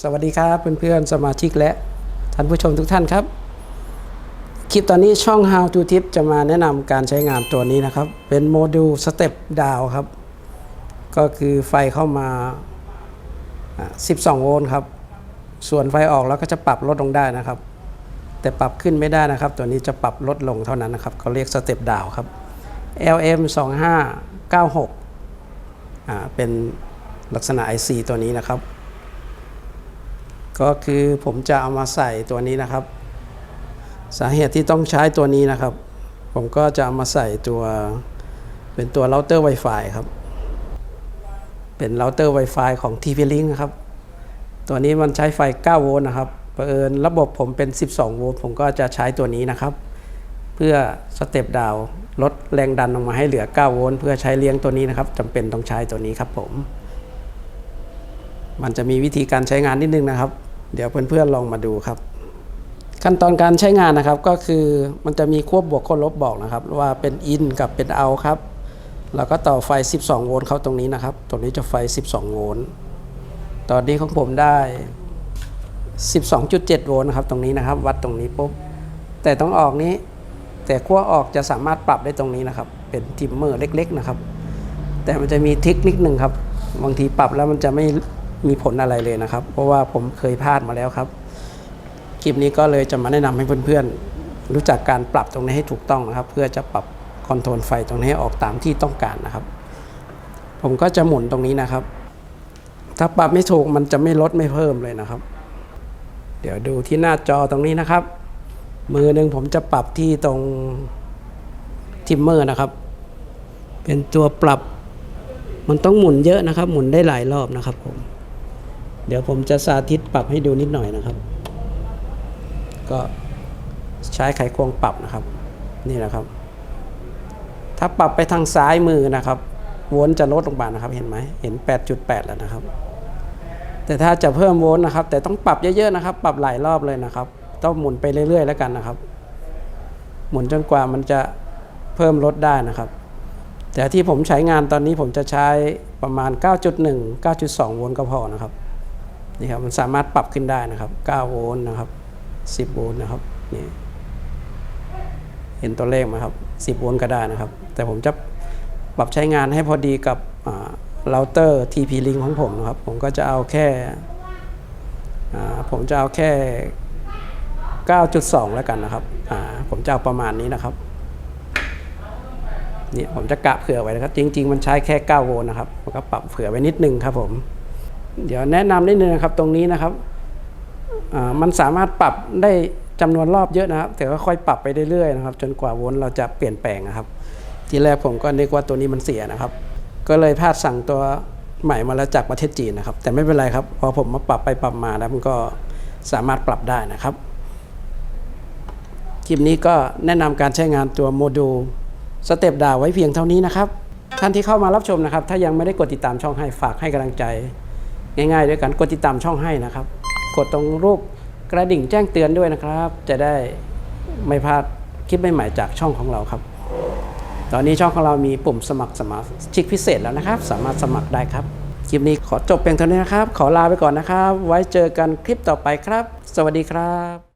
สวัสดีครับเพื่อนๆสมาชิกและท่านผู้ชมทุกท่านครับ คลิปตอนนี้ช่อง How to Tip จะมาแนะนำการใช้งานตัวนี้นะครับ เป็นโมดูลสเต็ปดาวครับ ก็คือไฟเข้ามา 12 โวลต์ครับ ส่วนไฟออกแล้วก็จะปรับลดลงได้นะครับ แต่ปรับขึ้นไม่ได้นะครับ ตัวนี้จะปรับลดลงเท่านั้นนะครับเขาเรียกสเต็ปดาวครับ LM 2596อ่าเป็นลักษณะ IC ตัวนี้นะครับ ก็คือผมจะเอามาใส่ตัวนี้นะครับ สาเหตุที่ต้องใช้ตัวนี้นะครับ ผมก็จะเอามาใส่ตัวเป็นตัวเราเตอร์ Wi-Fi ครับ เป็นเราเตอร์ Wi-Fi ของ TP-Link นะครับ ตัวนี้มันใช้ไฟ 9 โวลต์นะครับเผอิญระบบผมเป็น 12 โวลต์ผมก็จะใช้ตัวนี้นะครับ เพื่อสเต็ปดาวลดแรงดันลงมาให้เหลือ 9 โวลต์เพื่อใช้เลี้ยงตัวนี้นะครับจำเป็นต้องใช้ตัวนี้ครับผม มันจะมีวิธีการใช้งานนิดนึงนะครับ เดี๋ยวเพื่อนๆลองมาดูครับ ขั้นตอนการใช้งานนะครับก็คือมันจะมีควบบวกควบลบบอกนะครับ ว่าเป็นอินกับเป็นเอาครับแล้วก็ต่อไฟ 12 โวลต์เข้าตรงนี้นะครับ ตรงนี้จะไฟ 12 โวลต์ ตอนนี้ของผมได้ 12.7 โวลต์นะครับ ตรงนี้นะครับ วัดตรงนี้ปุ๊บ แต่ต้องออกนี้ แต่ขั้วออกจะสามารถปรับได้ตรงนี้นะครับ เป็นทิมเมอร์เล็ก ๆ นะครับ แต่มันจะมีเทคนิคหนึ่งครับ บางทีปรับแล้วมันจะไม่ มีผลอะไรเลยนะครับ เพราะว่าผมเคยพลาดมาแล้วครับ คลิปนี้ก็เลยจะมาแนะนำให้เพื่อนๆ รู้จักการปรับตรงนี้ให้ถูกต้องนะครับ เพื่อจะปรับคอนโทรลไฟตรงนี้ให้ออกตามที่ต้องการนะครับ ผมก็จะหมุนตรงนี้นะครับ ถ้าปรับไม่ถูกมันจะไม่ลดไม่เพิ่มเลยนะครับ เดี๋ยวดูที่หน้าจอตรงนี้นะครับ มือหนึ่งผมจะปรับที่ตรงทิมเมอร์นะครับ เป็นตัวปรับมันต้องหมุนเยอะนะครับ หมุนได้หลายรอบนะครับผม เดี๋ยวผมจะสาธิตปรับให้ดูนิดหน่อยนะครับ ก็ใช้ไขควงปรับนะครับ นี่นะครับ ถ้าปรับไปทางซ้ายมือนะครับโวลต์จะลดลงมานะครับ เห็นไหมเห็น 8.8 แล้วนะครับ แต่ถ้าจะเพิ่มโวลต์นะครับ แต่ต้องปรับเยอะๆนะครับ ปรับหลายรอบเลยนะครับ ต้องหมุนไปเรื่อยๆ แล้วกันนะครับ หมุนจนกว่ามันจะเพิ่มลดได้นะครับ แต่ที่ผมใช้งานตอนนี้ผมจะใช้ประมาณ 9.1 9.2 โวลต์ก็พอนะครับ นี่ครับมันสามารถปรับขึ้นได้นะครับ 9 โวลต์นะครับ 10 โวลต์นะครับนี่เห็นตัวเลขไหมครับ 10 โวลต์ก็ได้นะครับ แต่ผมจะปรับใช้งานให้พอดีกับเราเตอร์ TP-Link ของผมนะครับ ผมก็จะเอาแค่ผมจะเอาแค่ 9.2 แล้วกันนะครับผมจะเอาประมาณนี้นะครับนี่ผมจะกะเผื่อไว้นะครับ จริง ๆ มันใช้แค่ 9 โวลต์นะครับผมก็ปรับเผื่อไว้นิดนึงครับผม เดี๋ยวแนะนำนิดนึงนะครับตรงนี้นะครับมันสามารถปรับได้จำนวนรอบเยอะนะครับ แต่ก็ค่อยปรับไปเรื่อยๆนะครับ จนกว่าโวลต์เราจะเปลี่ยนแปลงนะครับ ทีแรกผมก็นึกว่าตัวนี้มันเสียนะครับ ก็เลยพลาดสั่งตัวใหม่มาแล้วจากประเทศจีนนะครับ แต่ไม่เป็นไรครับพอผมมาปรับไปปรับมาแล้วมันก็สามารถปรับได้นะครับคลิปนี้ก็แนะนำการใช้งานตัวโมดูลสเต็ปดาวไว้เพียงเท่านี้นะครับท่านที่เข้ามารับชมนะครับ ถ้ายังไม่ได้กดติดตามช่องให้ฝากให้กำลังใจ ง่ายๆ ด้วยกันกดติดตามช่องให้นะครับ กดตรงรูปกระดิ่งแจ้งเตือนด้วยนะครับ จะได้ไม่พลาดคลิปใหม่ๆจากช่องของเราครับ ตอนนี้ช่องของเรามีปุ่มสมัครสมาชิกพิเศษแล้วนะครับ สามารถสมัครได้ครับคลิปนี้ขอจบเพียงเท่านี้นะครับ ขอลาไปก่อนนะครับ ไว้เจอกันคลิปต่อไปครับ สวัสดีครับ